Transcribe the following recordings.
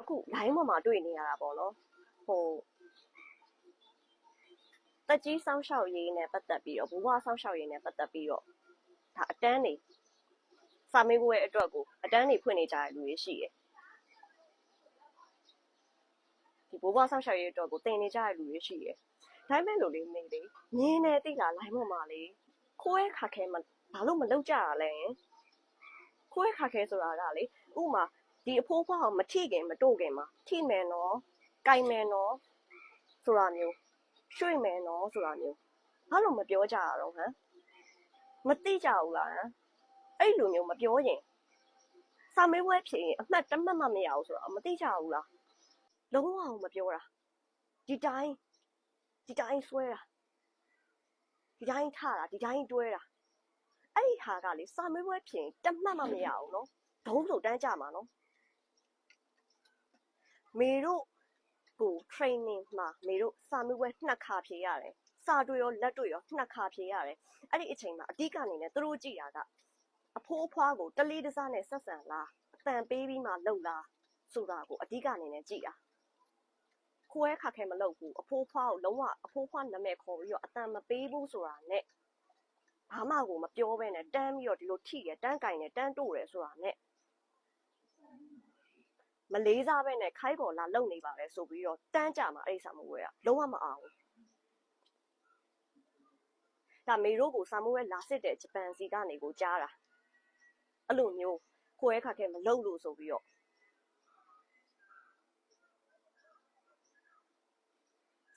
အခု line ပေါ်မှာတွေ့နေရတာပေါ့နော်ဟိုတက်ကြီးစောင်းရှောက်ရေးနဲ့ပတ်သက်ပြီးတော့ဘဝစောင်းရှောက်ရေးနဲ့ပတ်သက်ပြီးတော့ဒါအတန်းနေစာမေးပွဲအတွက်ကိုအတန်းနေဖွင့်နေကြတဲ့လူတွေရှိတယ်ဒီဘဝစောင်းရှောက်ရေးအတွက်ကိုတင်နေကြတဲ့လူတွေရှိတယ်ဒါပေမဲ့လို့လေနေလေမြင်းနေသိလား line ပေါ်မှာလေခိုးရဲခါခဲမဘာလို့မလုပ်ကြရလဲခိုးရဲခါခဲဆိုတာကလေဥမာ ဒီအဖိုးဖွားအောင်မထိခင်မတို့ခင်မှာထိမယ်နော်၊ကြိုင်မယ်နော်ဆိုတာမျိုးရွှေ့မယ်နော်ဆိုတာမျိုးဘာလို့မပြောကြရတော့ဟမ်မသိကြဘူးလားဟမ်အဲ့လိုမျိုးမပြောရင်စာမေးပွဲဖြေရင်အမှတ်တစ်မှတ်မှမရဘူးဆိုတော့မသိကြဘူးလားလုံးဝမပြောတာဒီတိုင်းဒီတိုင်းဆွဲတာဒီတိုင်းထတာဒီတိုင်းတွဲတာအဲ့ဒီဟာကလေစာမေးပွဲဖြေရင်တစ်မှတ်မှမရဘူးနော်ဒုံးဆိုတန်းကြမှာနော် မေတို့ကို training မှာမေတို့စာမေးပွဲနှစ်ခါဖြေရတယ်စာတွေရောလက်တွေရောနှစ်ခါဖြေရတယ်အဲ့ဒီအချိန်မှာအဓိကနေနဲ့သူတို့ကြည့်တာကအဖိုးအဖွားကိုတလေးတစားနဲ့ဆက်ဆံလားအတန်ပေးပြီးမှလှုပ်လားဆိုတာကိုအဓိကနေနဲ့ကြည့်တာခွဲခါခဲမလုပ်ဘူးအဖိုးဖွားကိုလုံးဝအဖိုးဖွားနာမည်ခေါ်ပြီးတော့အတန်မပေးဘူးဆိုတာနဲ့ဘာမှကိုမပြောဘဲနဲ့တန်းပြီးတော့ဒီလိုထိရတန်းကင်ရတန်းတို့ရဆိုတာနဲ့ မလေးစားပဲနဲ့ခိုင်းပေါ်လာလုံနေပါလေဆိုပြီးတော့တန်းကြမှာအဲ့ဒီစာမိုးဝဲကလုံးဝမအောင်ဘူးဒါမေတို့ကိုစာမိုးဝဲလာစစ်တဲ့ဂျပန်စီကနေကိုကြားတာအဲ့လိုမျိုးခွဲခါခဲမလုံလို့ဆိုပြီးတော့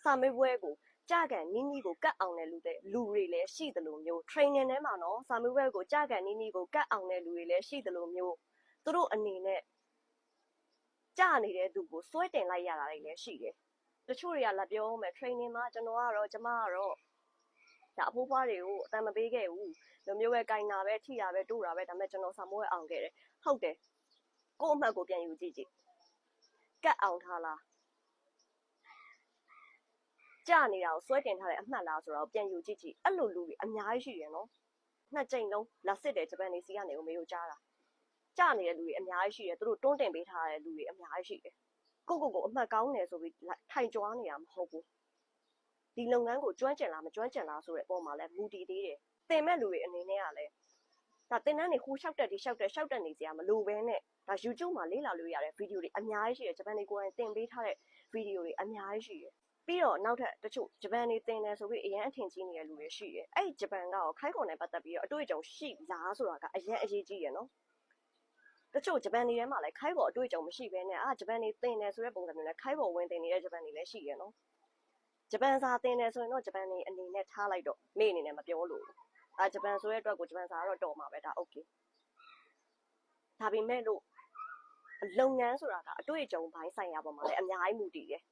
စာမေးပွဲကိုကြကန်နီးနီးကိုကတ်အောင်တဲ့လူတွေလူတွေလည်းရှိသလိုမျိုး training ထဲမှာနော်စာမေးပွဲကိုကြကန်နီးနီးကိုကတ်အောင်တဲ့လူတွေလည်းရှိသလိုမျိုးသူတို့အနေနဲ့ ကြနေတဲ့သူကိုစွဲတင်လိုက်ရတာတွေလည်းရှိတယ်။တချို့တွေကလည်းပြောမယ် training မှာကျွန်တော်ကတော့ကျမကတော့ဒါအဖိုးဖွားတွေကိုအတန်မပေးခဲ့ဘူး။လိုမျိုးပဲကင်တာပဲထိတာပဲတို့တာပဲဒါပေမဲ့ကျွန်တော်ဆာမိုးဝဲအောင်ခဲ့တယ်။ဟုတ်တယ်။ကို့အမှတ်ကိုပြန်ယူကြည့်ကြည့်။ကတ်အောင်ထားလား။ကြနေတာကိုစွဲတင်ထားတဲ့အမှတ်လားဆိုတော့ပြန်ယူကြည့်ကြည့်။အဲ့လိုလူတွေအများကြီးရှိရယ်နော်။နှစ်ကြိမ်လုံးလက်စစ်တယ်ဂျပန်နေစီကနေကိုမေကိုကြားတာ။ ကြနေတဲ့လူတွေအများကြီးရှိတယ်သူတို့တွန်းတင်ပေးထားတဲ့လူတွေအများကြီးရှိတယ်ကိုကိုကိုအမှတ်ကောင်းတယ်ဆိုပြီးထိုင်ကြွားနေတာမဟုတ်ဘူးဒီလုပ်ငန်းကိုကျွမ်းကျင်လားမကျွမ်းကျင်လားဆိုတဲ့အပေါ်မှာလည်းမူတည်သေးတယ်တင်မဲ့လူတွေအနေနဲ့ကလည်းဒါတင်တန်းနေဟိုလျှောက်တက်ဒီလျှောက်တက်လျှောက်တက်နေစရာမလိုဘဲနဲ့ဒါ YouTube မှာလေ့လာလို့ရတဲ့ဗီဒီယိုတွေအများကြီးရှိတယ်ဂျပန်တွေကိုယ်တိုင်တင်ပေးထားတဲ့ဗီဒီယိုတွေအများကြီးရှိတယ်ပြီးတော့နောက်ထပ်တချို့ဂျပန်နေတင်တယ်ဆိုပြီးအရန်အထင်ကြီးနေတဲ့လူတွေရှိတယ်အဲ့ဂျပန်ကရောခိုင်းကုန်နဲ့ပတ်သက်ပြီးတော့အတွေ့အကြုံရှိလားဆိုတာကအရန်အရေးကြီးရယ်နော် တချို့ဂျပန်နေထဲမှာလည်းခိုင်းပေါ်အတွေ့အကြုံမရှိဘဲနဲ့အာဂျပန်နေသင်တယ်ဆိုတဲ့ပုံစံမျိုးနဲ့ခိုင်းပေါ်ဝင်သင်နေတဲ့ဂျပန်နေလည်းရှိရနော်ဂျပန်စာသင်တယ်ဆိုရင်တော့ဂျပန်နေအနေနဲ့ထားလိုက်တော့မေ့အနေနဲ့မပြောလို့အာဂျပန်ဆိုတဲ့အတွက်ကိုဂျပန်စာကတော့တော်မှာပဲဒါโอเคဒါပေမဲ့လို့လုပ်ငန်းဆိုတာကအတွေ့အကြုံဘိုင်းဆိုင်ရာပေါ်မှာလည်းအများကြီးမူတည်တယ်